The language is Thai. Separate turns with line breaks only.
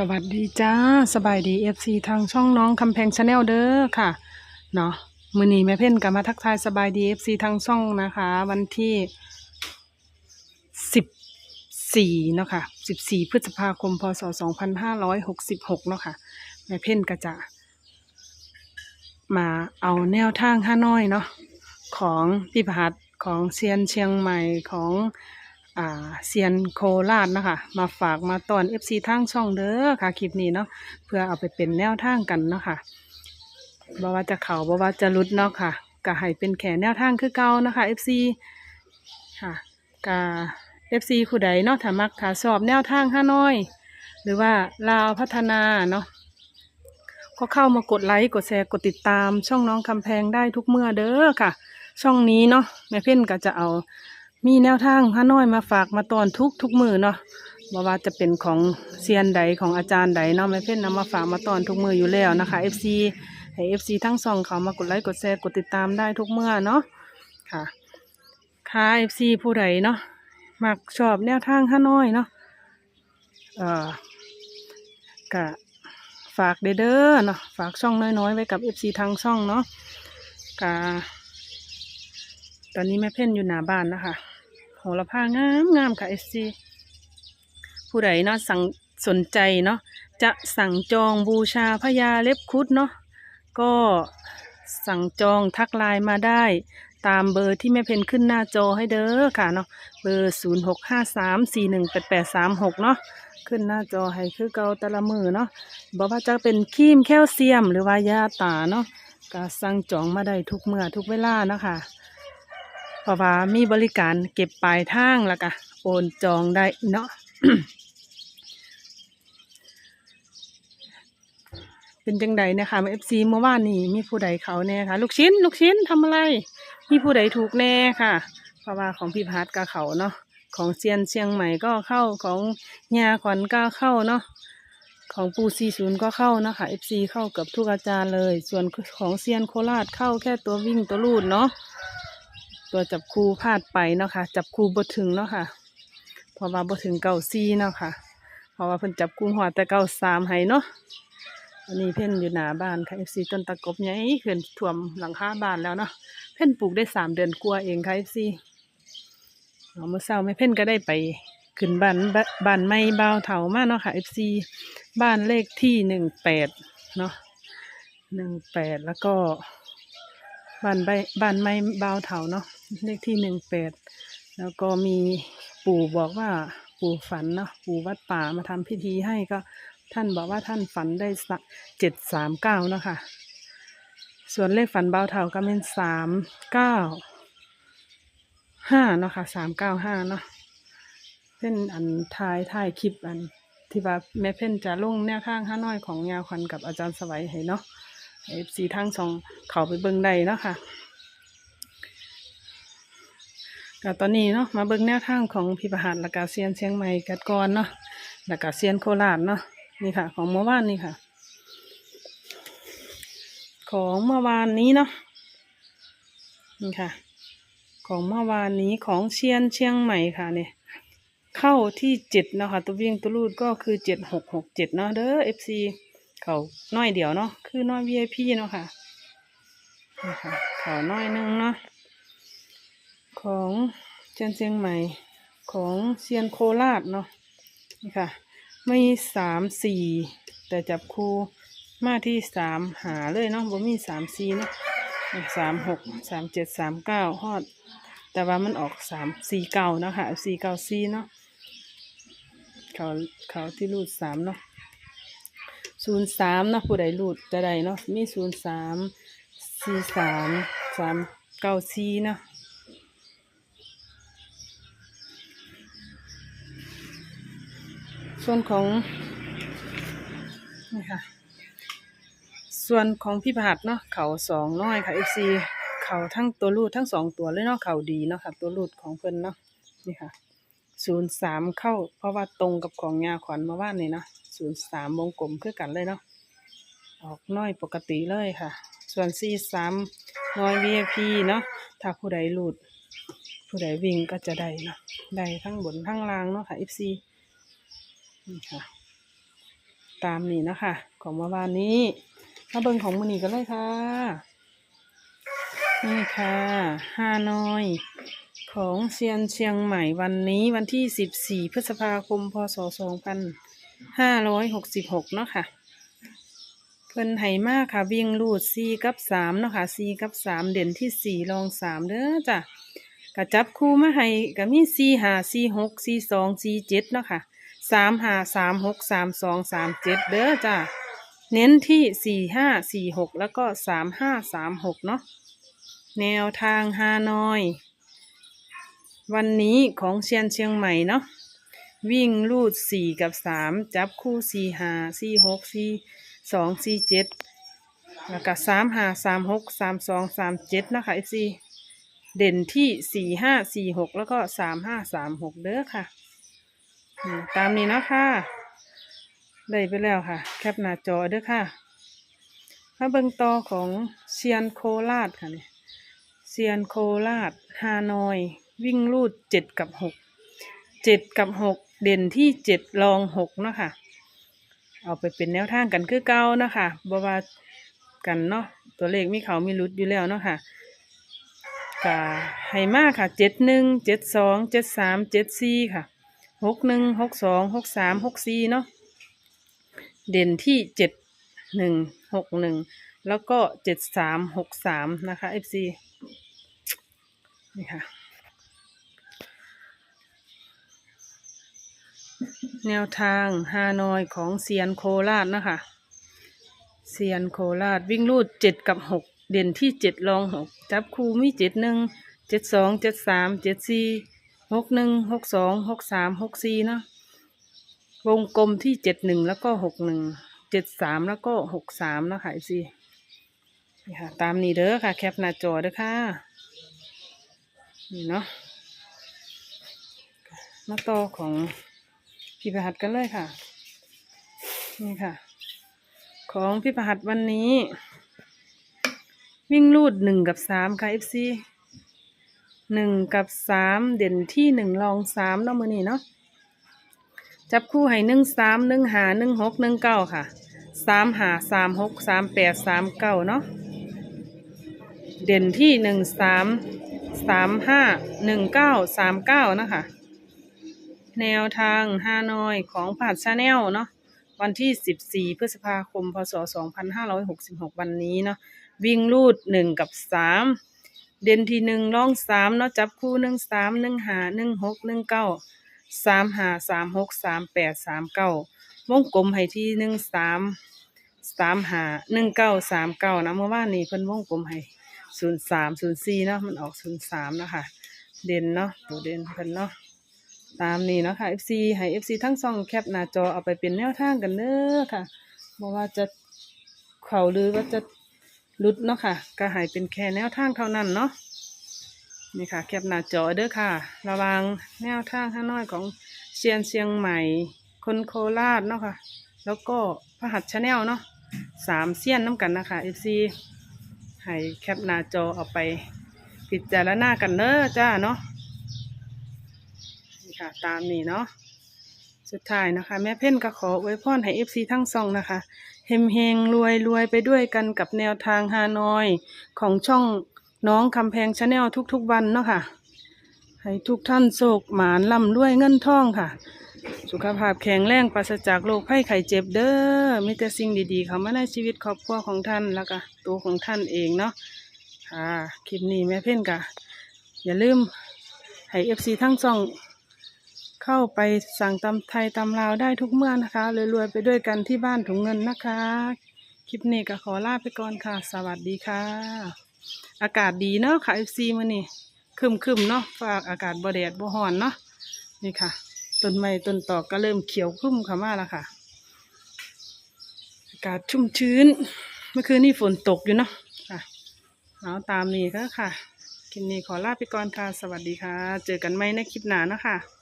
สวัสดีจ้าสบายดีเอฟซีทางช่องน้องคำแพงชาแนลเด้อค่ะเนาะมือนีแม่เพ่นกับมาทักทายสบายดีเอฟซีทางช่องนะคะ วันที่สิบสี่เนาะค่ะสิบสี่พฤษภาคมพศสองพันห้าร้อยหกสิบหกเนาะค่ะแม่เพ่นก็จะ มาเอาแนวทางห้าน้อยเนาะของพี่พัดของเซียนเชียงใหม่ของ อ่าเซียนโคราชนะคะ มาฝากมาตอน FC ทางช่องเด้อค่ะคลิปนี้เนาะเพื่อเอาไปเป็นแนวทางกันเนาะค่ะบ่ว่าจะเขาบ่ว่าจะลุดเนาะค่ะก็ให้เป็นแค่แนวทางคือเก่านะคะ FC ค่ะกา FC ผู้ใดเนาะถ้ามักถ้าชอบแนวทางห้าน้อย หรือว่าลาวพัฒนาเนาะก็เข้ามากดไลค์กดแชร์กดติดตาม ช่องน้องคำแพงได้ทุกเมื่อเด้อค่ะ ช่องนี้เนาะแม่เพ่นก็จะเอา มีแนวทางฮาน้อยมาฝากมาตอนทุกทุกมือเนาะบ่ว่าจะเป็นของเซียนใดของอาจารย์ใดเนาะแม่เพ่นนำมาฝากมาตอนทุกมืออยู่แล้วนะคะ FC ให้ FC ทั้งสองเขามากดไลค์กดแชร์กดติดตามได้ทุกเมื่อเนาะค่ะค่ะ FC ผู้ใดเนาะมักชอบแนวทางฮาน้อยเนาะเอ่อกะฝากเด้อเด้อเนาะฝากช่องน้อยๆไว้กับ FC ทางช่องเนาะกะ ตอนนี้แม่เพ่นอยู่หน้าบ้านนะคะโหระพางามงามค่ะ FC ผู้ใดเนาะสั่งสนใจเนาะจะสั่งจองบูชาพญาเล็บคุดเนาะก็สั่งจองทักไลน์มาได้ ตามเบอร์ที่แม่เพนขึ้นหน้าจอให้เด้อค่ะเนาะเบอร์ศูนย์หกห้าสามสี่หนึ่งแปดแปดสามหกเนาะขึ้นหน้าจอให้คือเกาตะละมือเนาะบอกว่าจะเป็นครีมแคลเซียมหรือว่ายาตาเนาะก็สั่งจองมาได้ทุกเมื่อทุกเวลานะคะ เพราะว่ามีบริการเก็บปลายทางแล้วก็โอนจองได้เนาะเป็นจังใดนะคะเอฟซีเมื่อวานนี้มีผู้ใดเขาแน่ค่ะ ลูกชิ้น ลูกชิ้นทำอะไร มีผู้ใดถูกแน่ค่ะ เพราะว่าของพี่พัดก็เขาเนาะของเซียนเชียงใหม่ก็เข้าของยาขวัญก็เข้าเนาะของปูซีศูนย์ก็เข้านะคะเอฟซีเข้ากับทุกอาจารย์เลย ส่วนของเซียนโคราชเข้าแค่ตัววิ่งตัวลูดเนาะ ตัวจับคูพลาดไปเนาะค่ะ จับคูบถึงเนาะค่ะ เพราะว่าบถึงเก่าซีเนาะค่ะ เพราะว่าเพิ่นจับกุ้งหัวแต่เก่าสามให้เนาะอันนี้เพ่นอยู่หน้าบ้านค่ะเอฟซีต้นตะกบใหญ่ขึ้นท่วมหลังคาบ้านแล้วเนาะเพ่นปลูกได้สามเดือนกว่าเองค่ะเอฟซีเมื่อเช้าไม่เพ่นก็ได้ไปขึ้นบ้านบ้านไม่เบาเถามาเนาะค่ะเอฟซีบ้านเลขที่หนึ่งแปดเนาะหนึ่งแปดแล้วก็บ้านใบบ้านไม่เบาเถาเนาะ เลขที่หนึ่งแปดแล้วก็มีปู่บอกว่าปู่ฝันเนาะปู่วัดป่ามาทำพิธีให้ก็ท่านบอกว่าท่านฝันได้เจ็ดสามเก้านาะค่ะส่วนเลขฝันเบาเทาก็เป็นสามเก้าห้าเนาะค่ะสามเก้าห้าเนาะเป็นอันท้ายท้ายคลิปอันที่ว่าแม่เพ่นจะลงแนวทางห้าน้อยของยาวขวัญกับอาจารย์สวัยให้เนาะเอฟซีทางสองเขาไปเบิ่งได้เนาะค่ะ ก็ตอนนี้เนาะมาเบิ่งแนวทางของพิพหัสละกาเซียนเชียงใหม่กัดก่อนเนาะละกาเซียนโคราชเนาะนี่ค่ะ ของเมื่อวานนี่ค่ะ ของเมื่อวานนี้เนาะนี่ค่ะ ของเมื่อวานนี้ของเชียนเชียงใหม่ค่ะเนี่ยเข้าที่เจ็ดเนาะค่ะ ตัววิ่งตัวรูดก็คือเจ็ดหกหกเจ็ดเนาะเด้อเอฟซีเขาน้อยเดียวเนาะคือน้อย VIP เนาะค่ะนี่ค่ะเขาน้อยหนึงเนาะ ของเชียนเชียงใหม่ของเซียนโคราชเนาะนี่ค่ะ ไม่สามสี่แต่จับคู่มาที่สามหาเลยเนาะบ่มีสามสี่เนาะสามหกสามเจ็ดสามเก้าฮอด แต่ว่ามันออกสามสี่เก้านะคะสี่เก้าสี่เนาะเขาเขาที่รูดสามเนาะศูนย์สามเนาะผู้ใดรูดจะใดเนาะมีศูนย์สามสี่สามสามเก้าสี่เนาะ ส่วนของนี่ค่ะ ส่วนของพี่ผัดเนาะเขาสองน้อยค่ะ FC เขาทั้งตัวรูดทั้งสองตัวเลยเนาะเขาดีเนาะค่ะ ตัวรูดของเพิ่นเนาะนี่ค่ะศูนย์สามเข้า เพราะว่าตรงกับของยาขวัญมาว่านี่เนาะศูนย์สามวงกลมคือกันเลยเนาะออกน้อยปกติเลยค่ะ ส่วนสี่สามน้อย VIP เนาะถ้าผู้ใดรูดผู้ใดวิ่งก็จะได้เนาะได้ทั้งบนทั้งล่างเนาะค่ะ FC นี่ค่ะ ตามนี้นะคะ ของเมื่อวานนี้มาเบิ่งของมือนี้กันเลยค่ะ นี่ค่ะฮานอยของเซียนเชียงใหม่วันนี้วันที่14พฤษภาคมพศ2566เนาะค่ะ เพิ่นไหมากค่ะ วิ่งรูด4กับ3เนาะค่ะ4กับ3เด่นที่4รอง3เด้อจ้ะกระจับคู่มาให้ก็มี4 5 4 6 4 2 4 7เนาะค่ะ 3 5 3 6 3 2 3 7เจ็ดเด้อจ้ะเน้นที่4 5 4 6แล้วก็3 5 3 6เนาะแนวทางฮานอย วันนี้ของเชียนเชียงใหม่เนาะวิ่งลูดสี่กับสามจับคู่สี่ห้าสี่หกสี่สองสี่เจ็ดแล้วก็สามห้าสามหกสามสองสามเจ็ดนะคะเอซีเด่นที่สี่ห้าสี่หกแล้วก็สามห้าสามหกเด้อค่ะ ตามนี้นะคะได้ไปแล้วค่ะ แคปหน้าจอเด้อค่ะมาเบิงต่อของเชียนโคราชค่ะเนี่ยเซียนโคราชฮานอย วิ่งลูดเจ็ดกับหกเจ็ดกับหกเด่นที่เจ็ดรองหกเนาะค่ะ เอาไปเป็นแนวทางกันคือเก่านะค่ะบว่ากันเนาะตัวเลขมีเขามีรุดอยู่แล้วเนาะค่ะกะให้มากค่ะเจ็ดหนึ่งเจ็ดสองเจ็ดสามเจ็ดสี่ค่ะ หกหนึ่งหกสองหกสามหกสี่เนาะเด่นที่เจ็ดหนึ่งหกหนึ่งแล้วก็เจ็ดสามหกสามนะคะ FC นี่ค่ะ แนวทางฮานอยของเซียนโคราชนะคะเซียนโคราชวิ่งรูดเจ็ดกับหกเด่นที่เจ็ดรองหกจับคู่มีเจ็ดหนึ่งเจ็ดสองเจ็ดสามเจ็ดสี่ หกหนึ่งหกสองหกสามหกสี่เนาะวงกลมที่เจ็ดหนึ่งแล้วก็หกหนึ่งเจ็ดสามแล้วก็หกสามเนาะค่ะ FC นี่ค่ะตามนี้เด้อค่ะ แคปหน้าจอเด้อค่ะ นี่เนาะมาต่อของพี่ประหัดกันเลยค่ะ นี่ค่ะ ของพี่ประหัดวันนี้ วิ่งลูดหนึ่งกับสามค่ะ FC หนึ่งกับสามเด่นที่หนึ่งรองสามเนาะมือนี้เนาะจับคู่ให้หนึ่งสามหนึ่งหาหนึ่งหกหนึ่งเก้าค่ะสามหาสามหกสามแปดสามเก้าเนาะเด่นที่หนึ่งสามสามห้าหนึ่งเก้าสามเก้านะคะ แนวทางฮานอยของผัดชาแนลเนาะวันที่สิบสี่พฤษภาคมพศสองพันห้าร้อยหกสิบหกวันนี้เนาะวิ่งลูดหนึ่งกับสาม เด่นที่หนึ่งล่องสามเนาะจับคู่หนึ่งสามหนึ่งหาหนึ่งหกหนึ่งเก้าสามหาสามหกสามแปดสามเก้าวงกลมให้ที่หนึ่งสามสามหาหนึ่งเก้าสามเก้านะเมื่อวานนี้เพิ่นวงกลมให้ศูนย์สามศูนย์สี่เนาะมันออกศูนย์สามเนาะค่ะเด่นเนาะตัวเด่นเพิ่นเนาะตามนี้เนาะค่ะ FC ให้ FC ทั้งสองแคปหน้าจอเอาไปเป็นแนวทางกันเด้อค่ะบ่ว่าจะเข่าหรือว่าจะ ลุดเนาะค่ะก็ให้เป็นแค่แนวทางเท่านั้นเนาะนี่ค่ะแคปหน้าจอเด้อค่ะ ระวังแนวทางข้างน้อยของเชียนเชียงใหม่ คนโคราชเนาะค่ะ แล้วก็พระหัตชาแนลเนาะสามเซียนน้ำกันนะคะ FC ให้แคปหน้าจอเอาไปพิจารณากันเนอะจ้าเนาะนี่ค่ะ ตามนี้เนาะสุดท้ายนะคะ แม่เพ่นก็ขออวยพรให้เอฟซีทั้งสองนะคะ เฮมเฮงรวยรวยไปด้วยกันกับแนวทางฮานอย ของช่องน้องคำแพงชาแนลทุกๆวันเนาะค่ะ ให้ทุกท่านโศกหมานร่ำรวยเงินทองค่ะ สุขภาพแข็งแรงปราศจากโรคภัยไข้เจ็บเด้อมีแต่สิ่งดีๆ เข้ามาในชีวิตครอบครัวของท่านแล้วก็ตัวของท่านเองเนาะค่ะคลิปนี้แม่เพ่นกะอย่าลืมให้เอฟซีทั้งสอง เข้าไปสั่งตำไทยตำลาวได้ทุกเมื่อนะคะรวยๆไปด้วยกันที่บ้านถุงเงินนะคะ คลิปนี้ก็ขอลาไปก่อนค่ะ สวัสดีค่ะ อากาศดีเนาะค่ะเอฟซีมื่อนี้คึมๆเนาะฝากอากาศบ่แดดบ่ฮ้อนเนาะนี่ค่ะต้นไม้ต้นตอกก็เริ่มเขียวขึ้นเข้ามาแล้วค่ะ อากาศชุ่มชื้น เมื่อคืนนี้ฝนตกอยู่เนาะค่ะเอาตามนี้ก็ค่ะคลิปนี้ขอลาไปก่อนค่ะ สวัสดีค่ะ เจอกันไหมในคลิปหน้านะคะ